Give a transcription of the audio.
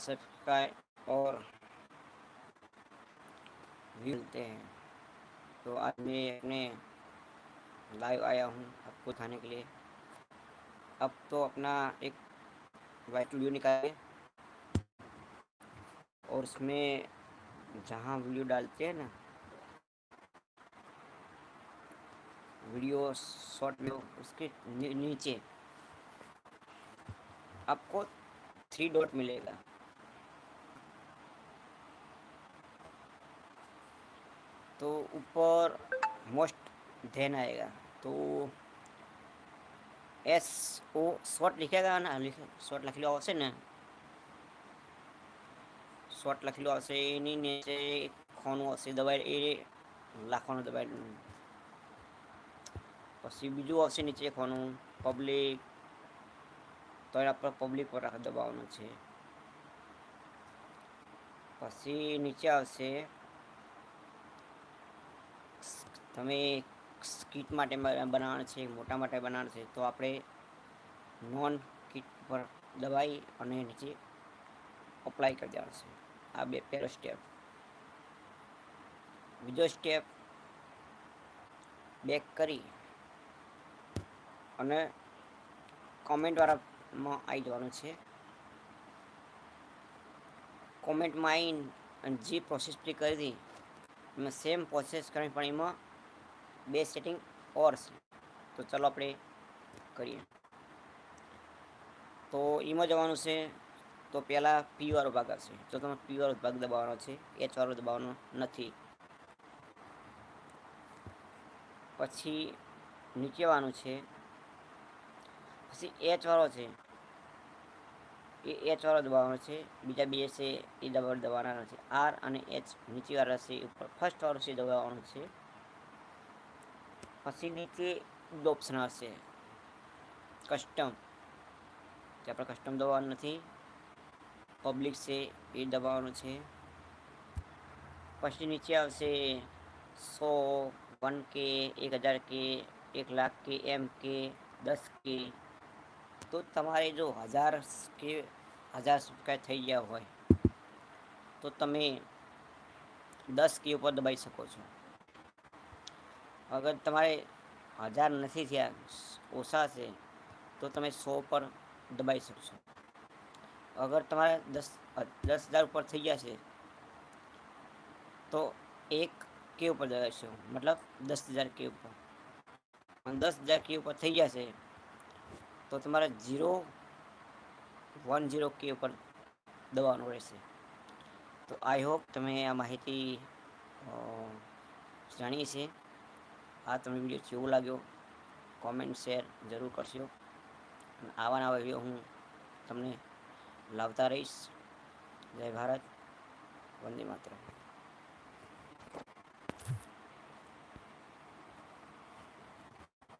Subscribe और मिलते हैं। तो आज मैं अपने लाइव आया हूँ आपको दिखाने के लिए। अब तो अपना एक वाइट वीडियो निकाले और उसमें जहाँ वीडियो डालते हैं ना वीडियो शॉर्ट वीडियो उसके नीचे आपको थ्री डॉट मिलेगा। तो ऊपर मोस्ट ध्यान आएगा तो એસ ઓ શોર્ટ લીખેગા ને શોર્ટ લખેલું આવશે ને શોર્ટ લખેલું આવશે એની નીચે ખોનું આવશે દબાઈ એ લાખવાનું દબાઈ પછી બીજું આવશે નીચે ખોનું પબ્લિક તો એના પર પબ્લિક પર દબાવવાનું છે પછી નીચે આવશે તમે કીટ માટે બનાવવાનું છે, મોટા માટે બનાવવાનું છે, તો આપણે નોન કીટ પર દબાઈ અને નીચે અપ્લાય કરી દેવાનું છે. આ બે પહેલો સ્ટેપ બીજો સ્ટેપ બેક કરી અને કોમેન્ટવાળામાં આવી જવાનું છે. કોમેન્ટમાં આવીને જે પ્રોસેસ કરી હતી, એમાં સેમ પ્રોસેસ કરવી પણ એમાં બે સેટિંગ ઓર છે. તો ચાલો આપણે કરીએ. તો એમાં જવાનું છે, તો પહેલાં પી વાળો ભાગ આવશે. તો તમે પી વાળો ભાગ દબાવવાનો છે એચ વાળો દબાવવાનો નથી. પછી નીચેવાનું છે, પછી એચ વાળો છે. એ એચ વાળો દબાવવાનો છે, બીજા બે છે એ દબાવ દબાવવાના છે આર અને એચ નીચેવાળા છે, ઉપર ફર્સ્ટ વાળો છે દબાવવાનો છે. પછી નીચે ઓપ્શન હશે કસ્ટમ. જે આપણે કસ્ટમ દબાવવાનું નથી. પબ્લિક છે, એ દબાવવાનું છે. પછી નીચે આવશે સો, વન કે, એક હજાર કે, એક લાખ કે, એમ કે, દસ કે. તો તમારે જો હજાર કે, હજાર સબસ્ક્રાઈબ થઈ ગયા હોય, તો તમે દસ કે ઉપર દબાઈ શકો છો. અગર તમારે હજાર નથી થયા, ઓછા છે, તો તમે સો પર દબાઈ શકશો. અગર તમારે દસ દસ હજાર ઉપર થઈ ગયા છે, તો એક કે ઉપર દબાવશો મતલબ દસ હજાર કે ઉપર. દસ હજાર કે ઉપર થઈ ગયા છે, તો તમારે ઝીરો, વન ઝીરો કે ઉપર દબાવવાનું રહેશે. તો આઈ હોપ તમે આ માહિતી જાણીએ છીએ. આ તમને વીડિયો કેવો લાગ્યો? કોમેન્ટ શેર જરૂર કરશો અને આવા નવા વીડિયો હું તમને લાવતા રહીશ. જય ભારત. વંદે માતરમ.